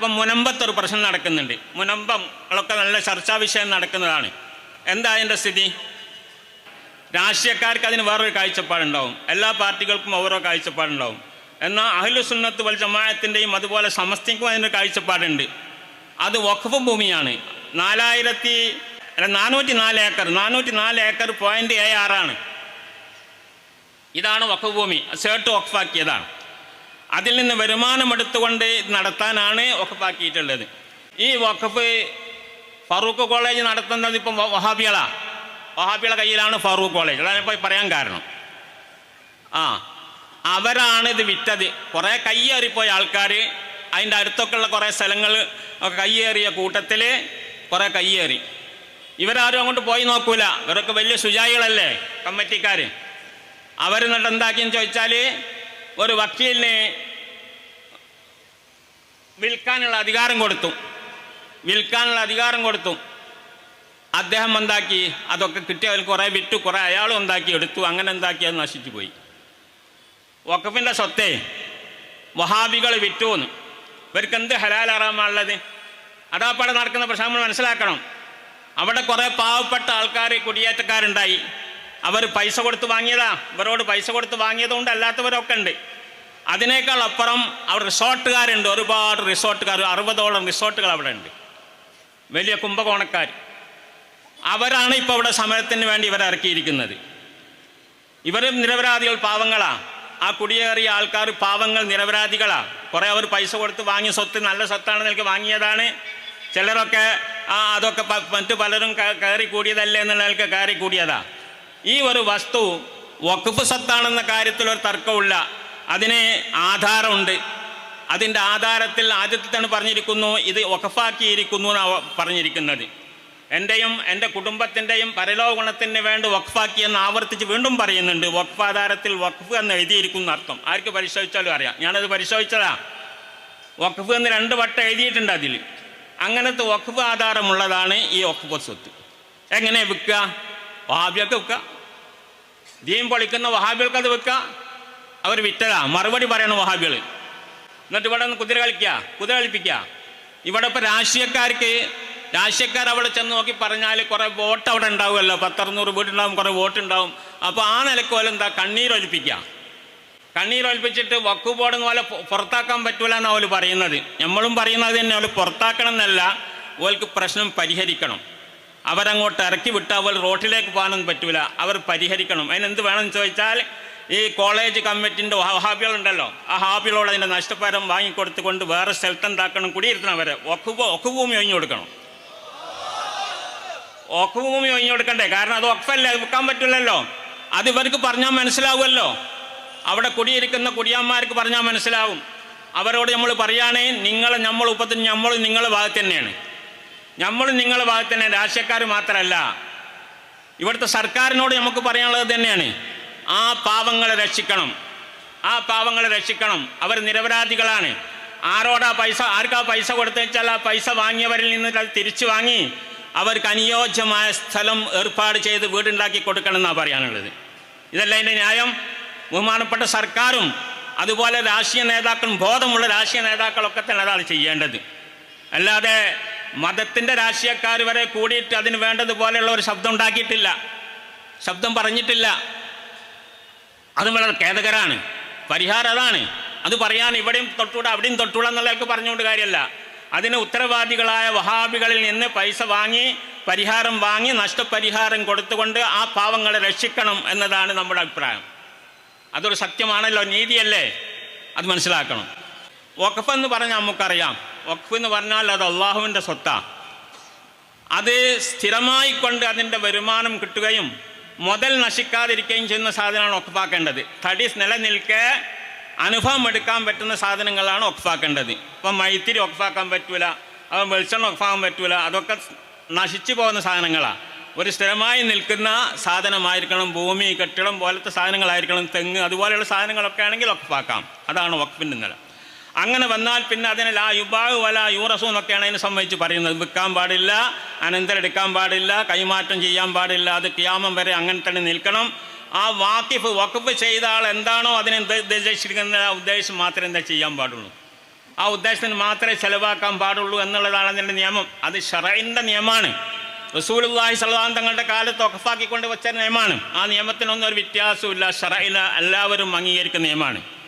ഇപ്പം മുനമ്പത്തൊരു പ്രശ്നം നടക്കുന്നുണ്ട്. മുനമ്പം മുനമ്പങ്ങളൊക്കെ നല്ല ചർച്ചാ വിഷയം നടക്കുന്നതാണ്. എന്താ അതിന്റെ സ്ഥിതി? രാഷ്ട്രീയക്കാർക്ക് അതിന് വേറൊരു കാഴ്ചപ്പാടുണ്ടാവും. എല്ലാ പാർട്ടികൾക്കും ഓരോ കാഴ്ചപ്പാടുണ്ടാവും. എന്നാൽ അഹ്ലു സുന്നത്ത് വൽ ജമാഅത്തിന്റെയും അതുപോലെ സമസ്തിക്കും അതിന്റെ കാഴ്ചപ്പാടുണ്ട്. അത് വഖഫ് ഭൂമിയാണ്. നാലായിരത്തി അല്ല നാനൂറ്റി നാല് ഏക്കർ. നാനൂറ്റി നാല് ഏക്കർ പോയിന്റ് ഏഴ് ആറാണ്. ഇതാണ് വഖഫ് ഭൂമി. സേട്ട് വഖഫാക്കിയതാണ്. അതിൽ നിന്ന് വരുമാനമെടുത്തുകൊണ്ട് എടുത്തുകൊണ്ട് നടത്താനാണ് വഖഫാക്കിയിട്ടുള്ളത്. ഈ വഖഫ് ഫറൂഖ് കോളേജ് നടത്തുന്നത് ഇപ്പം വഹാബികളാണ് വഹാബികളെ. കയ്യിലാണ് ഫറൂഖ് കോളേജ്. അതാണ് ഇപ്പോൾ പറയാൻ കാരണം. ആ അവരാണ് ഇത് വിറ്റത്. കുറേ കയ്യേറിപ്പോയ ആൾക്കാർ അതിന്റെ അടുത്തൊക്കെ ഉള്ള കുറേ സ്ഥലങ്ങൾ ഒക്കെ കയ്യേറിയ കൂട്ടത്തിൽ കുറേ കയ്യേറി. ഇവരാരും അങ്ങോട്ട് പോയി നോക്കൂല. ഇവരൊക്കെ വലിയ ശുചായികളല്ലേ കമ്മിറ്റിക്കാർ അവർ എന്നിട്ട് എന്താക്കിയെന്ന് ചോദിച്ചാൽ ഒരു വക്കീലിനെ വിൽക്കാനുള്ള അധികാരം കൊടുത്തു. വിൽക്കാനുള്ള അധികാരം കൊടുത്തു. അദ്ദേഹം എന്താക്കി? അതൊക്കെ കിട്ടിയവർ കുറേ വിറ്റു കുറേ അയാളും എന്താക്കി? എടുത്തു. അങ്ങനെ എന്താക്കി? അത് നശിച്ചു പോയി. വഖഫിന്റെ സ്വത്തേ വഹാബികൾ വിറ്റുവെന്ന്. ഇവർക്ക് എന്ത് ഹലാലറാമാണുള്ളത് അതാപ്പാടെ നടക്കുന്ന പ്രശ്നം നമ്മൾ മനസ്സിലാക്കണം. അവിടെ കുറേ പാവപ്പെട്ട ആൾക്കാർ കുടിയേറ്റക്കാരുണ്ടായി. അവർ പൈസ കൊടുത്ത് വാങ്ങിയതാ. ഇവരോട് പൈസ കൊടുത്ത് വാങ്ങിയതുകൊണ്ട് അല്ലാത്തവരൊക്കെ ഉണ്ട്. അതിനേക്കാൾ അപ്പുറം അവർ റിസോർട്ടുകാരുണ്ട്. ഒരുപാട് റിസോർട്ടുകാർ അറുപതോളം റിസോർട്ടുകൾ അവിടെ ഉണ്ട്. വലിയ കുംഭകോണക്കാർ അവരാണ് ഇപ്പോൾ ഇവിടെ സമരത്തിന് വേണ്ടി ഇവരെ ഇറക്കിയിരിക്കുന്നത്. ഇവരും നിരപരാധികൾ പാവങ്ങളാ. ആ കുടിയേറിയ ആൾക്കാർ പാവങ്ങൾ നിരപരാധികളാ. കുറേ അവർ പൈസ കൊടുത്ത് വാങ്ങിയ സ്വത്ത് നല്ല സ്വത്താണ് നിങ്ങൾക്ക് വാങ്ങിയതാണ്. ചിലരൊക്കെ ആ അതൊക്കെ മറ്റു പലരും കയറി കൂടിയതല്ലേ എന്നുള്ള കയറി കൂടിയതാ. ഈ ഒരു വസ്തു വഖഫ് സ്വത്താണെന്ന കാര്യത്തിൽ ഒരു തർക്കമില്ല അതിന് ആധാരമുണ്ട്. അതിന്റെ ആധാരത്തിൽ ആദ്യത്തെ തന്നെ പറഞ്ഞിരിക്കുന്നു ഇത് വഖഫാക്കിയിരിക്കുന്നു എന്നാണ് പറഞ്ഞിരിക്കുന്നത്. എന്റെയും എന്റെ കുടുംബത്തിന്റെയും പരലോകഗുണത്തിന് വേണ്ടി വഖഫാക്കി എന്ന് ആവർത്തിച്ച് വീണ്ടും പറയുന്നുണ്ട്. വഖഫ് ആധാരത്തിൽ വഖഫ് എന്ന് എഴുതിയിരിക്കുന്ന അർത്ഥം. ആർക്ക് പരിശോധിച്ചാലും അറിയാം. ഞാനത് പരിശോധിച്ചതാ. വഖഫ് എന്ന് രണ്ട് വട്ടം എഴുതിയിട്ടുണ്ട് അതിൽ. അങ്ങനത്തെ വഖഫ് ആധാരമുള്ളതാണ് ഈ വഖഫ് സ്വത്ത്. എങ്ങനെ വിൽക്കുക? വഹാബിയൊക്കെ വിൽക്കുക. ദീൻ പൊളിക്കുന്ന വഹാബികൾക്ക് അത് വെക്കുക അവർ വിറ്റതാ. മറുപടി പറയണം വഹാബികൾ എന്നിട്ട് ഇവിടെ നിന്ന് കുതിര കളിക്കുക കുതിര കളിപ്പിക്കുക ഇവിടെ ഇപ്പോൾ രാഷ്ട്രീയക്കാർക്ക് രാഷ്ട്രീയക്കാർ അവിടെ ചെന്ന് നോക്കി പറഞ്ഞാൽ കുറേ വോട്ട് അവിടെ ഉണ്ടാവുമല്ലോ. പത്തറുന്നൂറ് വീടുണ്ടാവും കുറേ വോട്ട് ഉണ്ടാവും. അപ്പോൾ ആ നിലയ്ക്ക് പോലെ എന്താ? കണ്ണീരൊലിപ്പിക്കുക കണ്ണീരൊലിപ്പിച്ചിട്ട് വക്കു ബോർഡെന്ന് പോലെ പുറത്താക്കാൻ പറ്റൂല എന്നാണ് അവർ പറയുന്നത്. നമ്മളും പറയുന്നത് തന്നെ. അവർ പുറത്താക്കണം എന്നല്ല ഓൾക്ക് പ്രശ്നം പരിഹരിക്കണം. അവരങ്ങോട്ട് ഇറക്കി വിട്ടാൽ അവർ റോട്ടിലേക്ക് പോകാനൊന്നും പറ്റൂല. അവർ പരിഹരിക്കണം. അതിനെന്ത് വേണമെന്ന് ചോദിച്ചാൽ ഈ കോളേജ് കമ്മിറ്റിന്റെ ഹാബികളുണ്ടല്ലോ. ആ ഹാബികളോട് അതിന്റെ നഷ്ടപരം വാങ്ങിക്കൊടുത്തുകൊണ്ട് വേറെ സ്ഥലത്ത് എന്താക്കണം കുടിയിരുത്തണം അവരെ. ഒക്കുഭൂ ഒക്കുഭൂമി ഒഴിഞ്ഞു കൊടുക്കണം. ഒക്കുഭൂമി ഒഴിഞ്ഞു കൊടുക്കണ്ടേ? കാരണം അത് ഒക്കല്ലേ? വിൽക്കാൻ പറ്റില്ലല്ലോ. അത് ഇവർക്ക് പറഞ്ഞാൽ മനസ്സിലാവുമല്ലോ. അവിടെ കുടിയിരിക്കുന്ന കുടിയന്മാർക്ക് പറഞ്ഞാൽ മനസ്സിലാവും. അവരോട് നമ്മൾ പറയുകയാണെങ്കിൽ നിങ്ങൾ നമ്മൾ ഉപത്തിന് നമ്മൾ നിങ്ങളെ ഭാഗത്ത് തന്നെയാണ്. നമ്മൾ നിങ്ങളുടെ ഭാഗത്ത് തന്നെ രാഷ്ട്രീയക്കാർ മാത്രമല്ല. ഇവിടുത്തെ സർക്കാരിനോട് നമുക്ക് പറയാനുള്ളത് തന്നെയാണ്. ആ പാവങ്ങളെ രക്ഷിക്കണം. ആ പാവങ്ങളെ രക്ഷിക്കണം. അവർ നിരപരാധികളാണ്. ആരോടാ പൈസ ആർക്കാ പൈസ കൊടുത്തു വെച്ചാൽ ആ പൈസ വാങ്ങിയവരിൽ നിന്ന് തിരിച്ചു വാങ്ങി അവർക്ക് അനുയോജ്യമായ സ്ഥലം ഏർപ്പാട് ചെയ്ത് വീടുണ്ടാക്കി കൊടുക്കണം എന്നാണ് പറയാനുള്ളത്. ഇതല്ല അതിന്റെ ന്യായം. ബഹുമാനപ്പെട്ട സർക്കാരും അതുപോലെ രാഷ്ട്രീയ നേതാക്കളും ബോധമുള്ള രാഷ്ട്രീയ നേതാക്കളൊക്കെ തന്നെ അതാണ് ചെയ്യേണ്ടത്. അല്ലാതെ മതത്തിന്റെ രാഷ്ട്രീയക്കാർ വരെ കൂടിയിട്ട് അതിന് വേണ്ടതുപോലെയുള്ള ഒരു ശബ്ദം ഉണ്ടാക്കിയിട്ടില്ല. ശബ്ദം പറഞ്ഞിട്ടില്ല. അത് വളരെ ഖേദകരാണ്. പരിഹാരം അതാണ്. അത് പറയാൻ ഇവിടെയും തൊട്ടൂട അവിടെയും തൊട്ടൂട എന്നുള്ളതൊക്കെ പറഞ്ഞുകൊണ്ട് കാര്യമല്ല. അതിന് ഉത്തരവാദികളായ വഹാബികളിൽ നിന്ന് പൈസ വാങ്ങി പരിഹാരം വാങ്ങി നഷ്ടപരിഹാരം കൊടുത്തുകൊണ്ട് ആ പാവങ്ങളെ രക്ഷിക്കണം എന്നതാണ് നമ്മുടെ അഭിപ്രായം. അതൊരു സത്യമാണല്ലോ നീതിയല്ലേ? അത് മനസ്സിലാക്കണം. വഖഫ് എന്ന് പറഞ്ഞാൽ നമുക്കറിയാം. വഖഫ് എന്ന് പറഞ്ഞാൽ അത് അള്ളാഹുവിന്റെ സ്വത്താണ് അത് സ്ഥിരമായി കൊണ്ട് അതിന്റെ വരുമാനം കിട്ടുകയും മുതൽ നശിക്കാതിരിക്കുകയും ചെയ്യുന്ന സാധനമാണ് ഒക്കപ്പാക്കേണ്ടത് തടി നിലനിൽക്കെ അനുഭവം എടുക്കാൻ പറ്റുന്ന സാധനങ്ങളാണ് ഒക്കപ്പാക്കേണ്ടത് ഇപ്പം മൈത്തിരി ഒക്കപ്പാക്കാൻ പറ്റൂല അപ്പം വെളിച്ചെണ്ണ ഒക്കപ്പാക്കാൻ പറ്റൂല അതൊക്കെ നശിച്ചു പോകുന്ന സാധനങ്ങളാണ് ഒരു സ്ഥിരമായി നിൽക്കുന്ന സാധനമായിരിക്കണം ഭൂമി കെട്ടിടം പോലത്തെ സാധനങ്ങളായിരിക്കണം തെങ്ങ് അതുപോലെയുള്ള സാധനങ്ങളൊക്കെ ആണെങ്കിൽ ഒക്കപ്പാക്കാം അതാണ് വഖഫിന്റെ നില. അങ്ങനെ വന്നാൽ പിന്നെ അതിനെ ലാ യുബാവ് വല യൂറസു എന്നൊക്കെയാണ് അതിനെ സംബന്ധിച്ച് പറയുന്നത്. വിൽക്കാൻ പാടില്ല അനന്തരം എടുക്കാൻ പാടില്ല കൈമാറ്റം ചെയ്യാൻ പാടില്ല അത് ക്യാമം വരെ അങ്ങനെ തന്നെ നിൽക്കണം. ആ വാക്കിഫ് വഖഫ് ചെയ്ത ആൾ എന്താണോ അതിനെ ഉദ്ദേശിച്ചിരിക്കുന്ന ആ ഉദ്ദേശം മാത്രമേ എന്താ ചെയ്യാൻ പാടുള്ളൂ. ആ ഉദ്ദേശത്തിന് മാത്രമേ ചിലവാക്കാൻ പാടുള്ളൂ എന്നുള്ളതാണ് അതിന്റെ നിയമം. അത് ഷറൈന്റെ നിയമമാണ്. റസൂലുള്ളാഹി സ്വല്ലല്ലാഹു തങ്ങളുടെ കാലത്ത് ഒക്കഫാക്കിക്കൊണ്ട് വെച്ച നിയമമാണ്. ആ നിയമത്തിനൊന്നും ഒരു വ്യത്യാസമില്ല ഷറൈന എല്ലാവരും അംഗീകരിക്കുന്ന നിയമമാണ്.